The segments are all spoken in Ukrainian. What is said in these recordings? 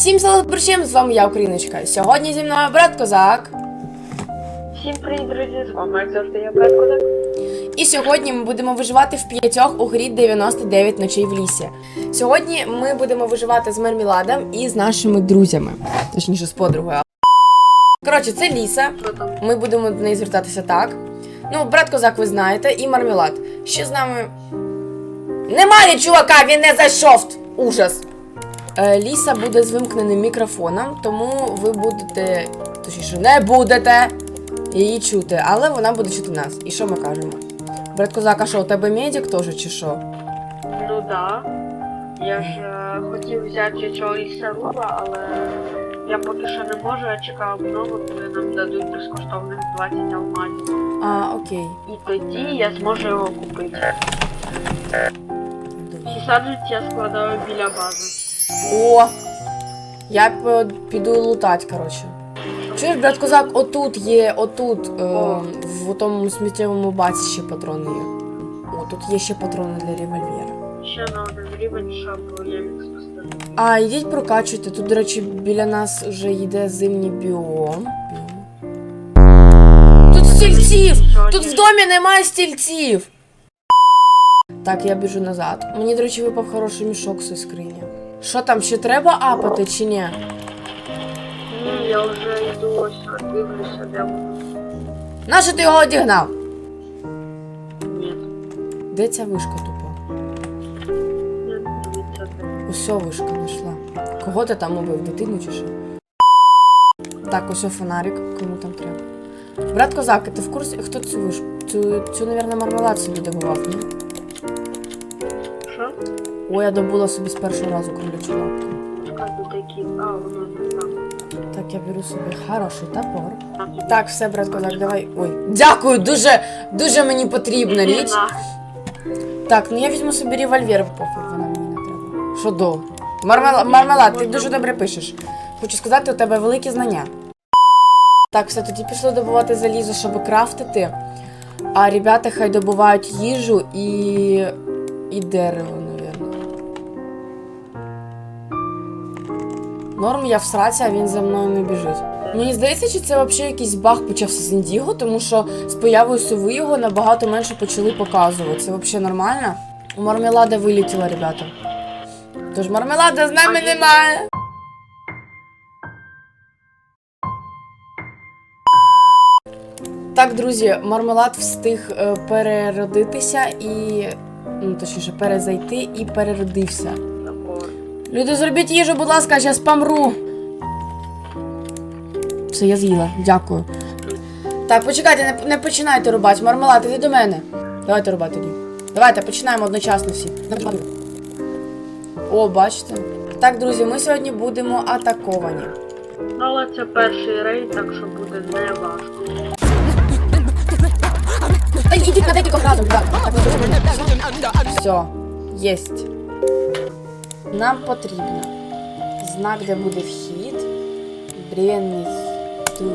Всім салат борщем, з вами я, Україночка. Сьогодні зі мною брат Козак. Всім привіт, друзі! З вами як завжди я брат Козак. І сьогодні ми будемо виживати в п'ятьох у грі 99 ночей в лісі. Сьогодні ми будемо виживати з Мармеладом і з нашими друзями, точніше з подругою. Коротше, це Ліса. Ми будемо до неї звертатися так. Ну, брат Козак, ви знаєте, і Мармелад. Ще з нами. Немає чувака, він не зайшов! Ужас! Е, Ліса буде з вимкненим мікрофоном, тому ви будете, точніше, не будете її чути, але вона буде чути нас. І що ми кажемо? Брат Козак, а що, у тебе медик теж чи що? Ну да. Я ж е, хотів взяти цього лісоруба, але я поки що не можу, я чекаю обнову, коли нам дадуть безкоштовних 20 алмазів. А, окей. І тоді я зможу його купити. Ці саджанці я складаю біля бази. О! Я піду лутать, коротше. Чуєш, брат Козак, отут є, отут, е, в тому сміттєвому баці ще патрони є. О, тут є ще патрони для револьвера. Ще на один рівень, щоб я міг. А, йдіть прокачуйте. Тут, до речі, біля нас вже йде зимній біом. Тут стільців! Тут в домі немає стільців! Так, я біжу назад. Мені, до речі, випав хороший мішок з скрині. Що там, ще треба апати чи ні? Ні, я вже йду ось, дивлюся, де воно. Нащо ти його одігнав? Ні, Де ця вишка тупо? Усьо вишка знайшла. Кого ти там убив? Дитину чи що? Так, ось фонарик, кому там треба. Брат Козак, ти в курсі, хто цю вишку? Цю, цю, навірно, мармелад собі добував, ні? Що? О, я добула собі з першого разу кролячу лапку. Так, я беру собі хороший топор. Так, все, брат Козак, давай. Ой. Дякую, дуже, дуже мені потрібна річ. Так, ну я візьму собі револьвер, похуй, вона мені не треба. Що до? Мармела... Мармелад, ти дуже добре пишеш. Хочу сказати, у тебе великі знання. Так, все, тоді пішли добувати залізо, щоб крафтити. А ребята хай добувають їжу і. і дерево, Норм, я в сраці, а він за мною не біжить. Мені здається, чи це взагалі якийсь баг почався з Індіго, тому що з появою сови його набагато менше почали показувати. Це взагалі нормально? Мармелада вилетіла, ребята. Тож мармелада з нами немає. Так, друзі, мармелад встиг е, переродитися і. Ну, точніше, перезайти і переродився. Люди, зробіть їжу, будь ласка, я зараз помру. Все, я з'їла, дякую. Так, почекайте, не, не починайте рубати. Мармелад, іди до мене. Давайте рубати тоді. Давайте починаємо одночасно всі. О, бачите? Так, друзі, ми сьогодні будемо атаковані. Але це перший рейд, так що буде не важко. Ай, ідіть на декілька разом, так Все, єсть. Нам потрібно знак, де буде вхід, бревенний стул.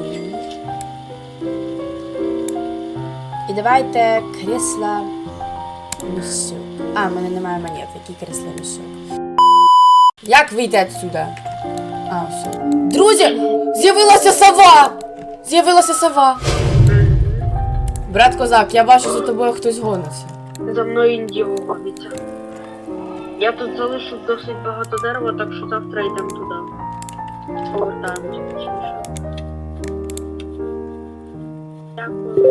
І давайте кресла місюк. А, в мене немає монет, які кресла місюк. Як вийти відсюди? А, все. Друзі, з'явилася сова! З'явилася сова. Брат Козак, я бачу за тобою хтось гониться. За мною індіго ходиться. Я тут залишив досить багато дерева, так що завтра йдемо туди. Повертаємось точніше. Дякую.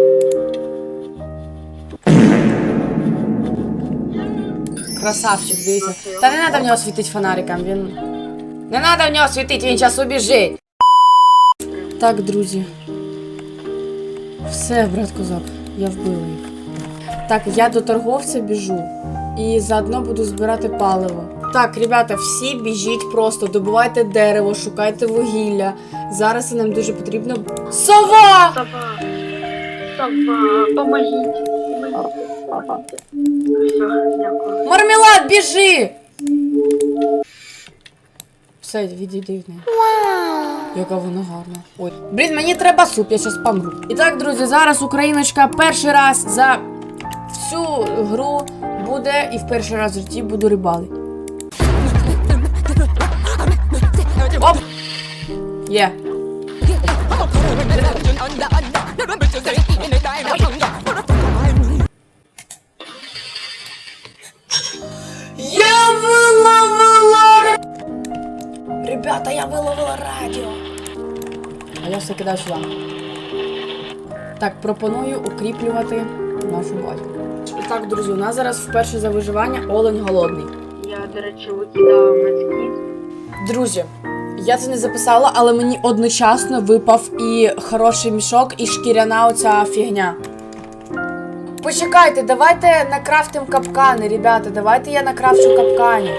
Красавчик, дивіться. Та не треба в нього світити фонариком, він. Не треба в нього світити, він зараз убіжить. Так, друзі. Все, брат козак, я вбила їх. Так, я до торговця біжу і заодно буду збирати паливо. Так, ребята, всі біжіть просто, добувайте дерево, шукайте вугілля. Зараз нам дуже потрібно. Сова! Сова! Сова! Помогіть! Помогіть! Все, дякую. Мармелад, біжи! Все, відійди від неї. Яка вона гарна. Ой. Блін, мені треба суп, я щас помру. І так, друзі, зараз Україночка перший раз за всю гру буде і в перший раз в житті буду рибалити. Оп! Є. Я виловила! Ребята, я виловила радіо. А я все кидаю сюди. Так, пропоную укріплювати нашу базу. Так, друзі, у нас зараз вперше за виживання олень голодний. Я, до речі, викидала медкіт. Друзі, я це не записала, але мені одночасно випав і хороший мішок, і шкіряна оця фігня. Почекайте, давайте накрафтим капкани, ребята, давайте я накрафчу капканів.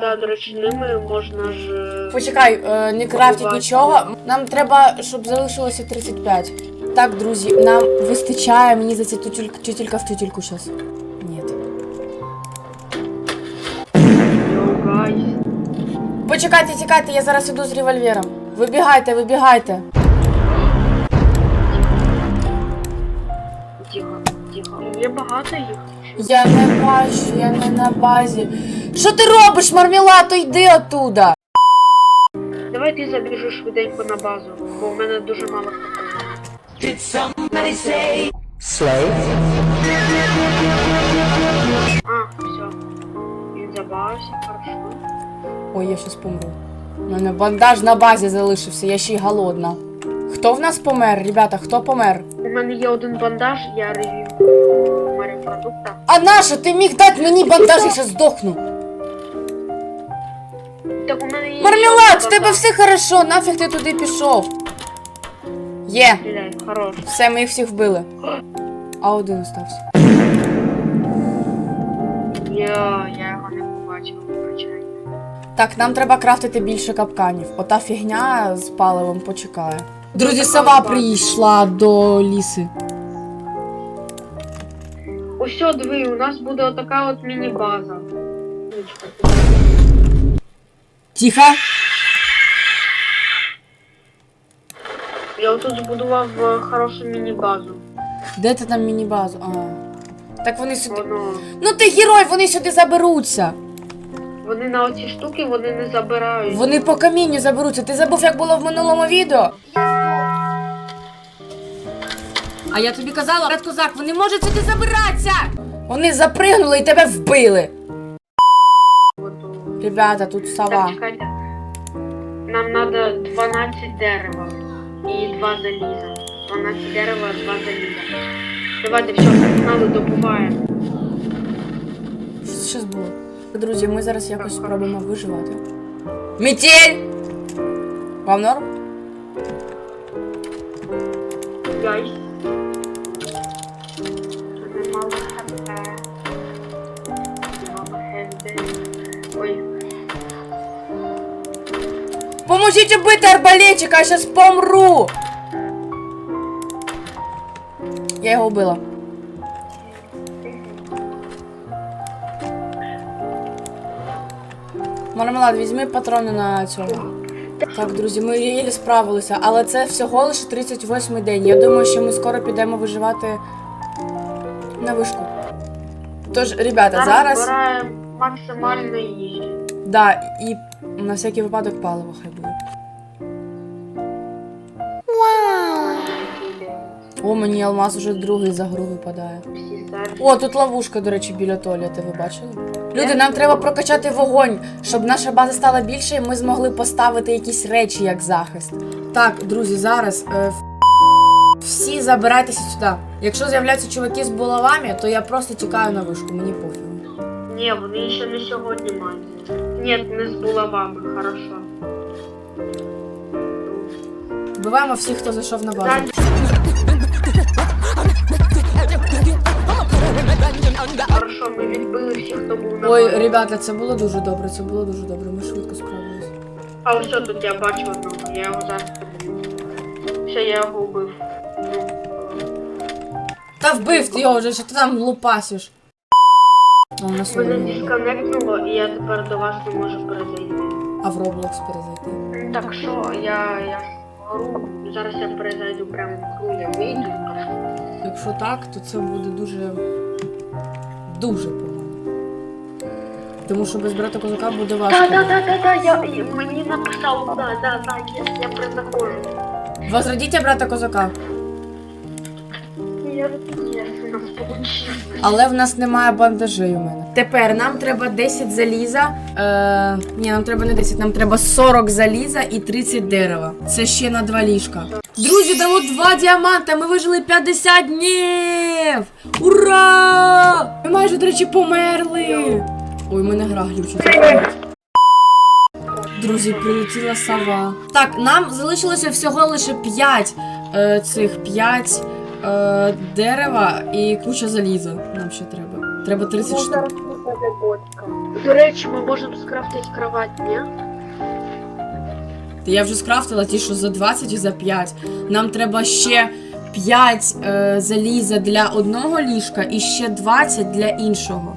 Да, до речі, ними можна ж. е, Почекай, е, не крафтіть нічого. Нам треба, щоб залишилося 35. Так, друзі, нам вистачає, мені за це тютюлька, в тютюльку зараз. Ні. Почекайте, тікайте, я зараз іду з револьвером. Вибігайте, вибігайте. Тихо, тихо. Є багато їх. Я не бачу, я не на базі. Що ти робиш, мармелад, йди оттуда. Давай ти забіжиш швиденько на базу, бо в мене дуже мало А, все. Він забавився, хорошо. Ой, я щас помру. У мене бандаж на базі залишився, я ще й голодна. Хто в нас помер, ребята, хто помер? У мене є один бандаж, я ревів морепродукта. А наша, ти міг дати мені бандаж, я щас здохну. Так у мене є. ще Мармелад, один тебе бандаж. все хорошо, нафіг ти туди пішов. Є, Стріляй, хорош. все, ми їх всіх вбили. А один остався. Я, я його не побачив, вибачай. Так, нам треба крафтити більше капканів. Ота фігня з паливом почекає. Друзі, сова прийшла до ліси. Ось що, диви, у нас буде отака от міні-база. Тихо. Я отут збудував е, хорошу міні-базу. Де ти там міні-базу? А. Так вони сюди. Воно. Ну ти герой, вони сюди заберуться. Вони на оці штуки вони не забирають. Вони по камінню заберуться. Ти забув, як було в минулому відео? А я тобі казала, Ред Козак, вони можуть сюди забиратися! Вони запригнули і тебе вбили. Ребята, тут Так, сова. чекайте. Нам треба 12 дерева і два заліза. 12 дерева, два заліза. Давайте все, погнали, добуваємо. Що це щас було? Друзі, ми зараз якось спробуємо виживати. Метель! Вам норм? Гайс. Поможіть убити арбалетчика, я щас помру! Я його вбила. Мармелад, візьми патрони на цьому. Так, друзі, ми єлі справилися, але це всього лише 38 день. Я думаю, що ми скоро підемо виживати на вишку. Тож, ребята, зараз. збираємо максимально їжі. Да, і на всякий випадок паливо хай буде. О, мені алмаз уже другий за гру випадає. О, тут ловушка, до речі, біля туалету, ви бачили? Люди, нам треба прокачати вогонь, щоб наша база стала більше, і ми змогли поставити якісь речі як захист. Так, друзі, зараз е, всі забирайтеся сюди. Якщо з'являються чуваки з булавами, то я просто тікаю на вишку, мені пофігу. Ні, вони ще не сьогодні мають. Ні, не з булавами, хорошо. Вбиваємо всіх, хто зайшов на базу. Хорошо, ми відбили всіх, хто був на Ой, ребята, це було дуже добре, це було дуже добре. Ми швидко справилися. А ось тут я бачу одного, я його зараз. Все, я його вбив. Та вбив ти його вже, що ти там лупасиш. А, у нас Мене дисконектнуло, і я тепер до вас не можу перезайти. а в Roblox перезайти. Так що, я, я зараз я перезайду прямо в гру, я вийду і кажу. Якщо так, то це буде дуже. дуже погано. тому що без брата козака буде важко. да, да, да, да, я і мені написав, да, да, да, я, я преднахожу. Возродіть брата козака. Але в нас немає бандажей у мене. Тепер нам треба 10 заліза. Е, ні, нам треба не 10, нам треба 40 заліза і 30 дерева. Це ще на два ліжка. Друзі, дало два діаманта. Ми вижили 50 днів! Ура! Ми майже, до речі, померли. Ой, мене гра глючить. Друзі, прилетіла сова. Так, нам залишилося всього лише 5 е, цих 5 е, дерева і куча заліза. Нам ще треба. Треба 30 штук. До речі, ми можемо скрафтити кровать, ні? Та Я вже скрафтила ті, що за 20 і за 5. Нам треба ще 5 е, заліза для одного ліжка і ще 20 для іншого.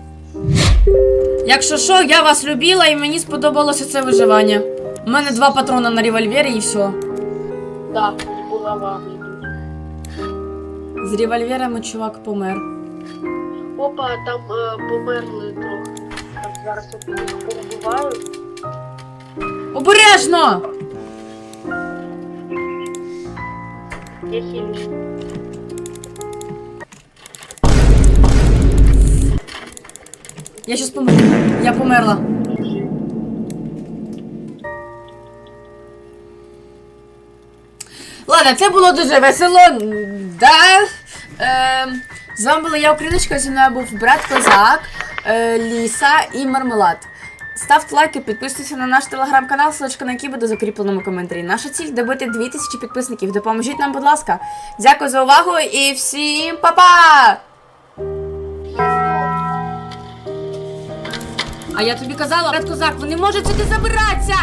Якщо що, я вас любила і мені сподобалося це виживання. У мене два патрона на револьвері і все. Да, мені булава. З револьверами чувак помер. Опа, там е, померли трохи. Там зараз їх перебувають. Обережно! Я хілюсь. Я щас помру. Я померла. Ладно, це було дуже весело. Да. Е, з вами була я, Україночка, зі мною був брат Козак, е, Ліса і Мармелад. Ставте лайки, підписуйтесь на наш телеграм-канал, ссылочка на який буде в коментарі. Наша ціль добити 2000 підписників. Допоможіть нам, будь ласка. Дякую за увагу і всім па-па! А я тобі казала, брат Козак, вони можуть сюди забиратися!